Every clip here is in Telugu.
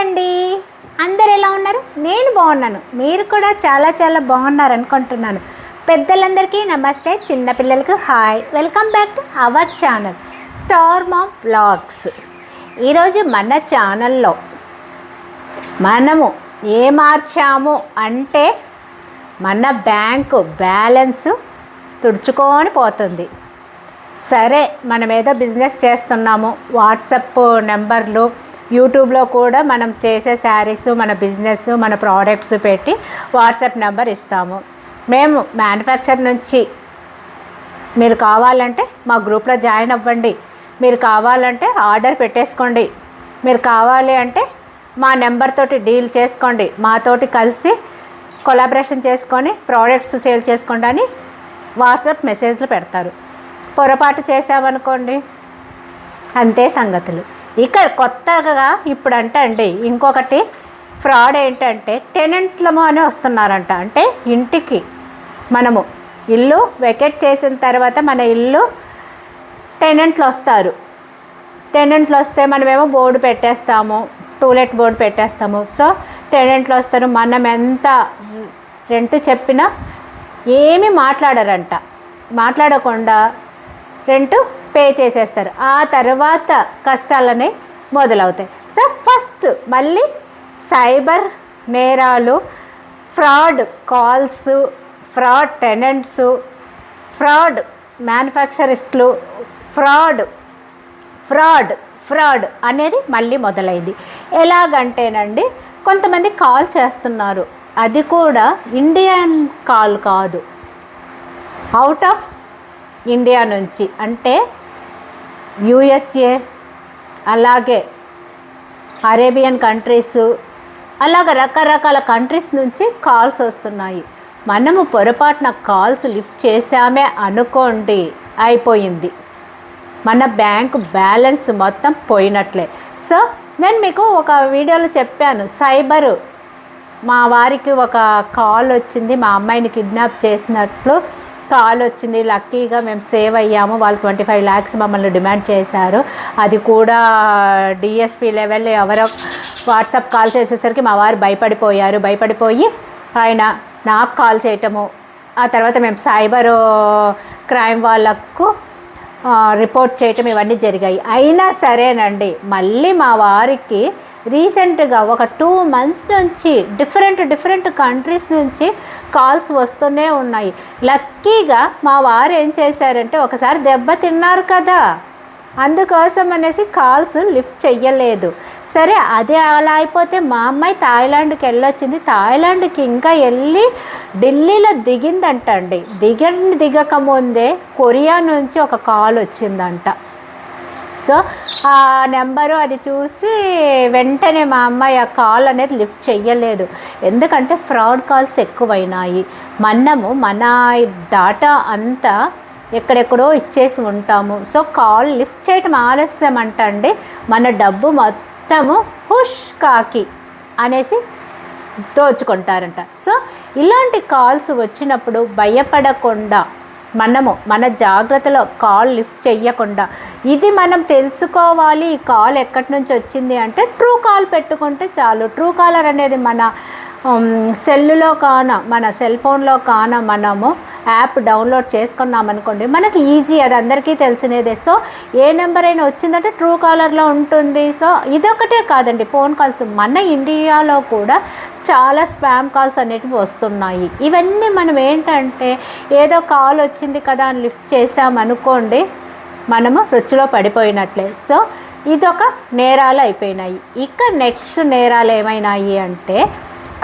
అండి. అందరు ఎలా ఉన్నారు? నేను బాగున్నాను. మీరు కూడా చాలా చాలా బాగున్నారు అనుకుంటున్నాను. పెద్దలందరికీ నమస్తే. చిన్నపిల్లలకు hi. Welcome back to our channel star mom blogs ఈరోజు మన ఛానల్లో మనము ఏ మార్చాము అంటే మన బ్యాంకు బ్యాలెన్స్ తుడుచుకొని పోతుంది. సరే మనం ఏదో బిజినెస్ చేస్తున్నాము. వాట్సప్ నెంబర్లు యూట్యూబ్లో కూడా మనం చేసే శారీస్ మన బిజినెస్ మన ప్రోడక్ట్స్ పెట్టి వాట్సాప్ నెంబర్ ఇస్తాము. మేము మ్యానుఫ్యాక్చర్ నుంచి మీరు కావాలంటే మా గ్రూప్లో జాయిన్ అవ్వండి. మీరు కావాలంటే ఆర్డర్ పెట్టేసుకోండి. మీరు కావాలి అంటే మా నెంబర్ తోటి డీల్ చేసుకోండి. మాతోటి కలిసి కొలాబరేషన్ చేసుకొని ప్రోడక్ట్స్ సేల్ చేసుకోండి అని వాట్సాప్ మెసేజ్లు పెడతారు. పొరపాటు చేసామనుకోండి అంతే సంగతులు. ఇక కొత్తగా ఇప్పుడు అంటే అండి ఇంకొకటి ఫ్రాడ్ ఏంటంటే టెనెంట్లము అని వస్తున్నారంట. అంటే ఇంటికి మనము ఇల్లు వెకెట్ చేసిన తర్వాత మన ఇల్లు టెనెంట్లు వస్తారు. టెనెంట్లు వస్తే మనమేమో బోర్డు పెట్టేస్తాము టూలెట్ బోర్డు పెట్టేస్తాము. సో టెనెంట్లు వస్తారు మనం ఎంత రెంట్ చెప్పినా ఏమీ మాట్లాడరంట. మాట్లాడకుండా రెంట్ పే చేసేస్తారు. ఆ తర్వాత కష్టాలనే మొదలవుతాయి. సో ఫస్ట్ మళ్ళీ సైబర్ నేరాలు fraud calls fraud tenants fraud మ్యానుఫ్యాక్చరిస్ట్లు fraud fraud fraud అనేది మళ్ళీ మొదలైంది. ఎలాగంటేనండి కొంతమంది కాల్ చేస్తున్నారు. అది కూడా ఇండియన్ కాల్ కాదు. అవుట్ ఆఫ్ ఇండియా నుంచి. అంటే యుఎస్ఏ అలాగే అరేబియన్ కంట్రీస్ అలాగ రకరకాల కంట్రీస్ నుంచి కాల్స్ వస్తున్నాయి. మనము పొరపాటున కాల్స్ లిఫ్ట్ చేశామే అనుకోండి అయిపోయింది. మన బ్యాంక్ బ్యాలెన్స్ మొత్తం పోయినట్లే. సో నేను మీకు ఒక వీడియోలో చెప్పాను. సైబరు మా వారికి ఒక కాల్ వచ్చింది మా అమ్మాయిని కిడ్నాప్ చేసినట్లు. కాల్ వచ్చింది. లక్కీగా మేము సేవ్ అయ్యాము. వాళ్ళు ట్వంటీ ఫైవ్ ల్యాక్స్ మమ్మల్ని డిమాండ్ చేశారు. అది కూడా uh, డిఎస్పి లెవెల్ ఎవరో వాట్సాప్ కాల్ చేసేసరికి మా వారు భయపడిపోయారు. భయపడిపోయి ఆయన నాకు కాల్ చేయటము ఆ తర్వాత మేము సైబర్ క్రైమ్ uh, వాళ్ళకు uh, రిపోర్ట్ చేయటం ఇవన్నీ జరిగాయి. అయినా సరేనండి. మళ్ళీ మా వారికి రీసెంట్గా ఒక టూ మంత్స్ నుంచి డిఫరెంట్ డిఫరెంట్ కంట్రీస్ నుంచి కాల్స్ వస్తూనే ఉన్నాయి. లక్కీగా మా వారు ఏం చేశారంటే ఒకసారి దెబ్బ తిన్నారు కదా అందుకోసం అనేసి కాల్స్ లిఫ్ట్ చెయ్యలేదు. సరే అదే అలా అయిపోతే మా అమ్మాయి థాయిలాండ్కి వెళ్ళొచ్చింది. థాయిలాండ్కి ఇంకా వెళ్ళి ఢిల్లీలో దిగిందంట అండి దిగ దిగక ముందే కొరియా నుంచి ఒక కాల్ వచ్చిందంట. సో ఆ నెంబరు అది చూసి వెంటనే మా అమ్మాయి ఆ కాల్ అనేది లిఫ్ట్ చెయ్యలేదు. ఎందుకంటే ఫ్రాడ్ కాల్స్ ఎక్కువైనాయి. మనము మన డాటా అంతా ఎక్కడెక్కడో ఇచ్చేసి ఉంటాము. సో కాల్ లిఫ్ట్ చేయటం ఆలస్యం అంటండి మన డబ్బు మొత్తము హుష్ కాకి అనేసి దోచుకుంటారంట. సో ఇలాంటి కాల్స్ వచ్చినప్పుడు భయపడకుండా మనము మన జాగ్రత్తలో కాల్ లిఫ్ట్ చెయ్యకుండా. ఇది మనం తెలుసుకోవాలి ఈ కాల్ ఎక్కడి నుంచి వచ్చింది అంటే ట్రూ కాల్ పెట్టుకుంటే చాలు. ట్రూ కాలర్ అనేది మన సెల్లులో కాన మన సెల్ ఫోన్లో కాన మనము యాప్ డౌన్లోడ్ చేసుకున్నాం అనుకోండి మనకి ఈజీ అది అందరికీ తెలిసినదే. సో ఏ నెంబర్ అయినా వచ్చిందంటే ట్రూ కాలర్లో ఉంటుంది. సో ఇదొకటే కాదండి ఫోన్ కాల్స్. మన ఇండియాలో కూడా చాలా స్పామ్ కాల్స్ అనేటివి వస్తున్నాయి. ఇవన్నీ మనం ఏంటంటే ఏదో కాల్ వచ్చింది కదా అని లిఫ్ట్ చేసామనుకోండి మనము రుచిలో పడిపోయినట్లే. సో ఇదొక నేరాలు అయిపోయినాయి. ఇక నెక్స్ట్ నేరాలు ఏమైనాయి అంటే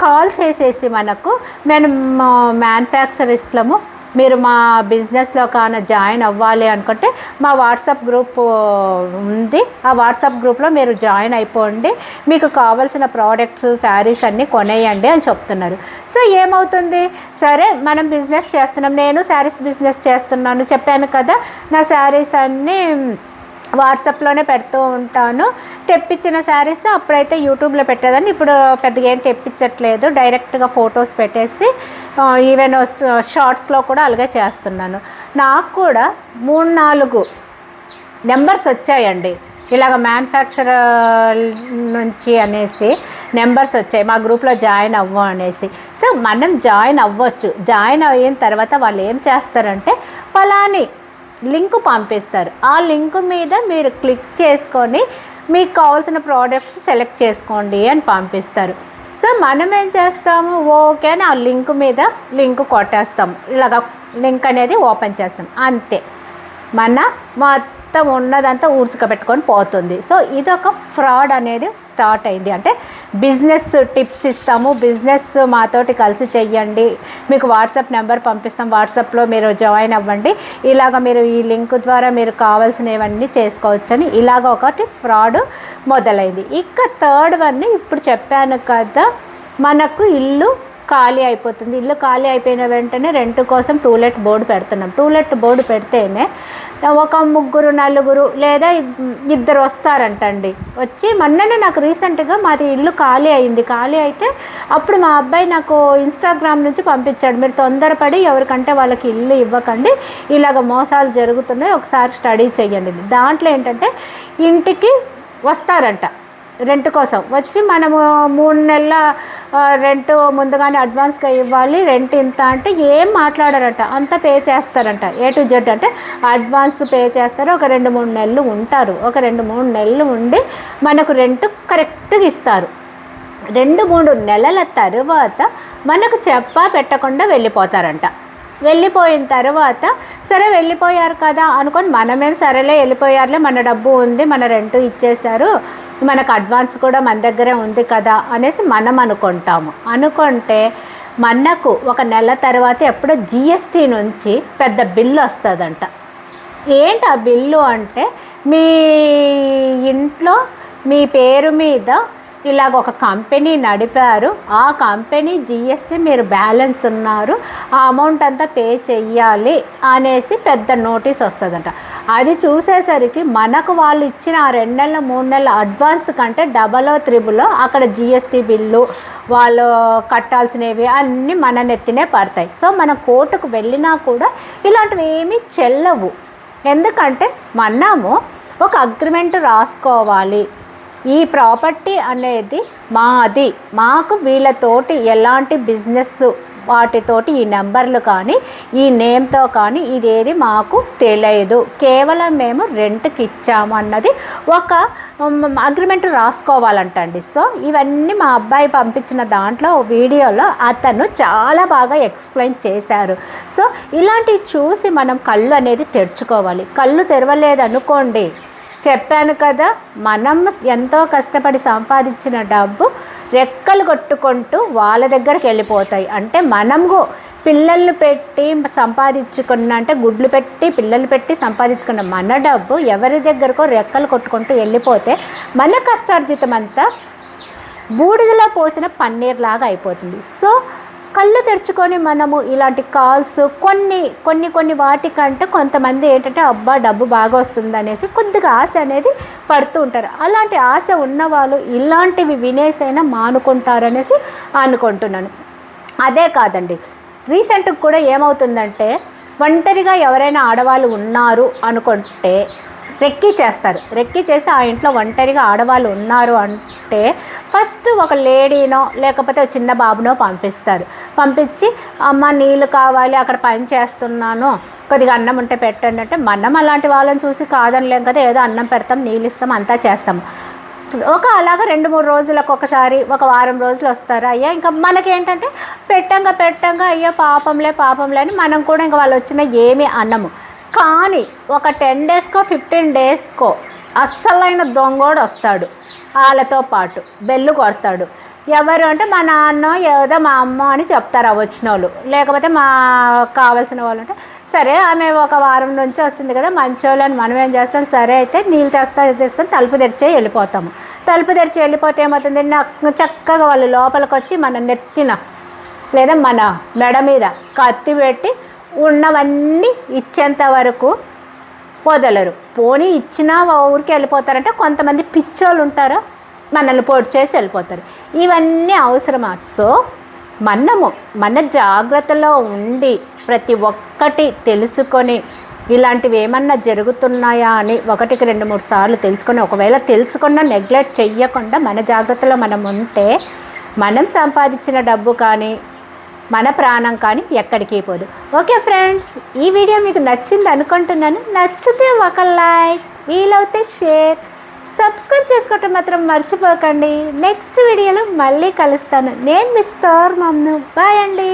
కాల్ చేసేసి మనకు మేము మ్యానుఫ్యాక్చరిస్ట్లము మీరు మా బిజినెస్లో కాన జాయిన్ అవ్వాలి అనుకుంటే మా వాట్సాప్ గ్రూప్ ఉంది. ఆ వాట్సాప్ గ్రూప్లో మీరు జాయిన్ అయిపోండి. మీకు కావాల్సిన ప్రోడక్ట్స్ శారీస్ అన్నీ కొనేయండి అని చెప్తున్నారు. సో ఏమవుతుంది? సరే మనం బిజినెస్ చేస్తున్నాం. నేను శారీస్ బిజినెస్ చేస్తున్నాను. చెప్పాను కదా నా శారీస్ అన్నీ వాట్సాప్లోనే పెడుతూ ఉంటాను. తెప్పించిన శారీస్ అప్పుడైతే యూట్యూబ్లో పెట్టేదాన్ని. ఇప్పుడు పెద్దగా ఏం తెప్పించట్లేదు. డైరెక్ట్గా ఫొటోస్ పెట్టేసి ఈవెన్ షార్ట్స్లో కూడా అలాగే చేస్తున్నాను. నాకు కూడా మూడు నాలుగు నెంబర్స్ వచ్చాయండి. ఇలాగ మ్యానుఫ్యాక్చర్ నుంచి అనేసి నెంబర్స్ వచ్చాయి. మా గ్రూప్లో జాయిన్ అవ్వం అనేసి. సో మనం జాయిన్ అవ్వచ్చు. జాయిన్ అయిన తర్వాత వాళ్ళు ఏం చేస్తారంటే ఫలాని లింక్ పంపిస్తారు. ఆ లింక్ మీద మీరు క్లిక్ చేసుకొని మీకు కావాల్సిన ప్రోడక్ట్స్ సెలెక్ట్ చేసుకోండి అని పంపిస్తారు. సో మనం ఏం చేస్తాము? ఓకే అని ఆ లింక్ మీద లింక్ కొట్టేస్తాం. ఇలాగ లింక్ అనేది ఓపెన్ చేస్తాం. అంతే. మన మొత్తం ఉన్నదంతా ఊర్చుకబెట్టుకొని పోతుంది. సో ఇదొక ఫ్రాడ్ అనేది స్టార్ట్ అయింది. అంటే బిజినెస్ టిప్స్ ఇస్తాము. బిజినెస్ మాతోటి కలిసి చెయ్యండి. మీకు వాట్సాప్ నెంబర్ పంపిస్తాం. వాట్సాప్లో మీరు జాయిన్ అవ్వండి. ఇలాగ మీరు ఈ లింక్ ద్వారా మీరు కావాల్సినవన్నీ చేసుకోవచ్చని ఇలాగ ఒకటి ఫ్రాడ్ మొదలైంది. ఇక థర్డ్ వన్ ఇప్పుడు చెప్పాను కదా మనకు ఇల్లు ఖాళీ అయిపోతుంది. ఇల్లు ఖాళీ అయిపోయిన వెంటనే రెంట్ కోసం టూలెట్ బోర్డు పెడుతున్నాం. టూలెట్ బోర్డు పెడితేనే ఒక ముగ్గురు నలుగురు లేదా ఇద్దరు వస్తారంటండి. వచ్చి మొన్ననే నాకు రీసెంట్గా మాది ఇల్లు ఖాళీ అయింది. ఖాళీ అయితే అప్పుడు మా అబ్బాయి నాకు ఇన్స్టాగ్రామ్ నుంచి పంపించాడు. మీరు తొందరపడి ఎవరికంటే వాళ్ళకి ఇల్లు ఇవ్వకండి. ఇలాగ మోసాలు జరుగుతున్నాయి. ఒకసారి స్టడీ చేయండి దాంట్లో ఏంటంటే ఇంటికి వస్తారంట రెంట్ కోసం. వచ్చి మనము మూడు నెలల రెంట్ ముందుగానే అడ్వాన్స్గా ఇవ్వాలి. రెంట్ ఇంత అంటే ఏం మాట్లాడారట. అంతా పే చేస్తారంట. ఏ టు జెడ్ అంటే అడ్వాన్స్ పే చేస్తారు. ఒక రెండు మూడు నెలలు ఉంటారు. ఒక రెండు మూడు నెలలు ఉండి మనకు రెంట్ కరెక్ట్గా ఇస్తారు. రెండు మూడు నెలల తర్వాత మనకు చెప్పా పెట్టకుండా వెళ్ళిపోతారంట. వెళ్ళిపోయిన తర్వాత సరే వెళ్ళిపోయారు కదా అనుకొని మనమేం సరేలే వెళ్ళిపోయారులే మన డబ్బు ఉంది మన రెంట్ ఇచ్చేశారు. మనకు అడ్వాన్స్ కూడా మన దగ్గరే ఉంది కదా అనేసి మనం అనుకుంటాము. అనుకుంటే మనకు ఒక నెల తర్వాత ఎప్పుడో జిఎస్టీ నుంచి పెద్ద బిల్లు వస్తుందంట. ఏంటి ఆ బిల్లు అంటే మీ ఇంట్లో మీ పేరు మీద ఇలాగ ఒక కంపెనీ నడిపారు. ఆ కంపెనీ జిఎస్టీ మీరు బ్యాలెన్స్ ఉన్నారు. ఆ అమౌంట్ అంతా పే చెయ్యాలి అనేసి పెద్ద నోటీస్ వస్తుందంట. అది చూసేసరికి మనకు వాళ్ళు ఇచ్చిన ఆ రెండు నెలల మూడు నెలల అడ్వాన్స్ కంటే డబలో త్రిబులో అక్కడ జిఎస్టీ బిల్లు వాళ్ళు కట్టాల్సినవి అన్నీ మన నెత్తినే పడతాయి. సో మనం కోర్టుకు వెళ్ళినా కూడా ఇలాంటివి ఏమీ చెల్లవు. ఎందుకంటే మనము ఒక అగ్రిమెంట్ రాసుకోవాలి. ఈ ప్రాపర్టీ అనేది మాది. మాకు వీళ్ళతోటి ఎలాంటి బిజినెస్ వాటితోటి ఈ నెంబర్లు కానీ ఈ నేమ్తో కానీ ఇదేది మాకు తెలియదు. కేవలం మేము రెంట్కి ఇచ్చాము అన్నది ఒక అగ్రిమెంట్ రాసుకోవాలంటండి. సో ఇవన్నీ మా అబ్బాయి పంపించిన దాంట్లో వీడియోలో అతను చాలా బాగా ఎక్స్ప్లెయిన్ చేశారు. సో ఇలాంటివి చూసి మనం కళ్ళు అనేది తెరుచుకోవాలి. కళ్ళు తెరవలేదు అనుకోండి. చెప్పాను కదా మనం ఎంతో కష్టపడి సంపాదించిన డబ్బు రెక్కలు కొట్టుకుంటూ వాళ్ళ దగ్గరికి వెళ్ళిపోతాయి. అంటే మనము పిల్లలు పెట్టి సంపాదించుకున్న అంటే గుడ్లు పెట్టి పిల్లలు పెట్టి సంపాదించుకున్న మన డబ్బు ఎవరి దగ్గరకో రెక్కలు కొట్టుకుంటూ వెళ్ళిపోతే మన కష్టార్జితం అంతా బూడిదలో పోసిన పన్నీర్ లాగా అయిపోతుంది. సో కళ్ళు తెరుచుకొని మనము ఇలాంటి కాల్స్ కొన్ని కొన్ని కొన్ని వాటికంటే కొంతమంది ఏంటంటే అబ్బా డబ్బు బాగా వస్తుంది అనేసి కొద్దిగా ఆశ అనేది పడుతూ ఉంటారు. అలాంటి ఆశ ఉన్నవాళ్ళు ఇలాంటివి వినేసైనా మానుకుంటారనేసి అనుకుంటున్నాను. అదే కాదండి. రీసెంట్గా కూడా ఏమవుతుందంటే ఒంటరిగా ఎవరైనా ఆడవాళ్ళు ఉన్నారు అనుకుంటే రెక్కి చేస్తారు. రెక్కి చేసి ఆ ఇంట్లో ఒంటరిగా ఆడవాళ్ళు ఉన్నారు అంటే ఫస్ట్ ఒక లేడీనో లేకపోతే ఒక చిన్న బాబునో పంపిస్తారు. పంపించి అమ్మ నీళ్ళు కావాలి అక్కడ పని చేస్తున్నాను. కొద్దిగా అన్నం ఉంటే పెట్టండి అంటే మనం అలాంటి వాళ్ళని చూసి కాదనలేం కదా ఏదో అన్నం పెడతాం నీళ్ళు ఇస్తాం అంతా చేస్తాం. ఒక అలాగా రెండు మూడు రోజులకు ఒకసారి ఒక వారం రోజులు వస్తారు. అయ్యా ఇంకా మనకేంటంటే పెట్టంగా పెట్టంగా అయ్యో పాపంలే పాపంలే అని మనం కూడా ఇంకా వాళ్ళు వచ్చిన ఏమీ అన్నము కానీ ఒక టెన్ డేస్కో ఫిఫ్టీన్ డేస్కో అస్సలైన దొంగోడు వస్తాడు. వాళ్ళతో పాటు బెల్లు కొడతాడు. ఎవరు అంటే మా నాన్న ఏదో మా అమ్మ అని చెప్తారు ఆ వచ్చిన వాళ్ళు లేకపోతే మా కావాల్సిన వాళ్ళు అంటే సరే ఆమె ఒక వారం నుంచి వస్తుంది కదా మంచోళ్ళు అని మనం ఏం చేస్తాం? సరే అయితే నీళ్ళు తెస్తా తెస్తాం తలుపు తెరిచే వెళ్ళిపోతాము. తలుపు తెరిచి వెళ్ళిపోతే ఏమవుతుంది? నాకు చక్కగా వాళ్ళు లోపలికి వచ్చి మన నెత్తిన లేదా మన మెడ మీద కత్తి పెట్టి ఉన్నవన్నీ ఇచ్చేంత వరకు వదలరు. పోనీ ఇచ్చినా ఊరికి వెళ్ళిపోతారంటే కొంతమంది పిచ్చోళ్ళు ఉంటారు మనల్ని పోటు చేసి వెళ్ళిపోతారు. ఇవన్నీ అవసరమా? సో మనము మన జాగ్రత్తలో ఉండి ప్రతి ఒక్కటి తెలుసుకొని ఇలాంటివి ఏమన్నా జరుగుతున్నాయా అని ఒకటికి రెండు మూడు సార్లు తెలుసుకొని ఒకవేళ తెలుసుకున్నా నెగ్లెక్ట్ చెయ్యకుండా మన జాగ్రత్తలో మనం ఉంటే మనం సంపాదించిన డబ్బు కానీ మన ప్రాణం కానీ ఎక్కడికి పోదు. ఓకే ఫ్రెండ్స్ ఈ వీడియో మీకు నచ్చింది అనుకుంటున్నాను. నచ్చితే ఒక లైక్ వీలవుతే షేర్ సబ్స్క్రైబ్ చేసుకోవటం మాత్రం మర్చిపోకండి. నెక్స్ట్ వీడియోలో మళ్ళీ కలుస్తాను. నేను మిస్టర్ మమ్ను. బాయ్ అండి.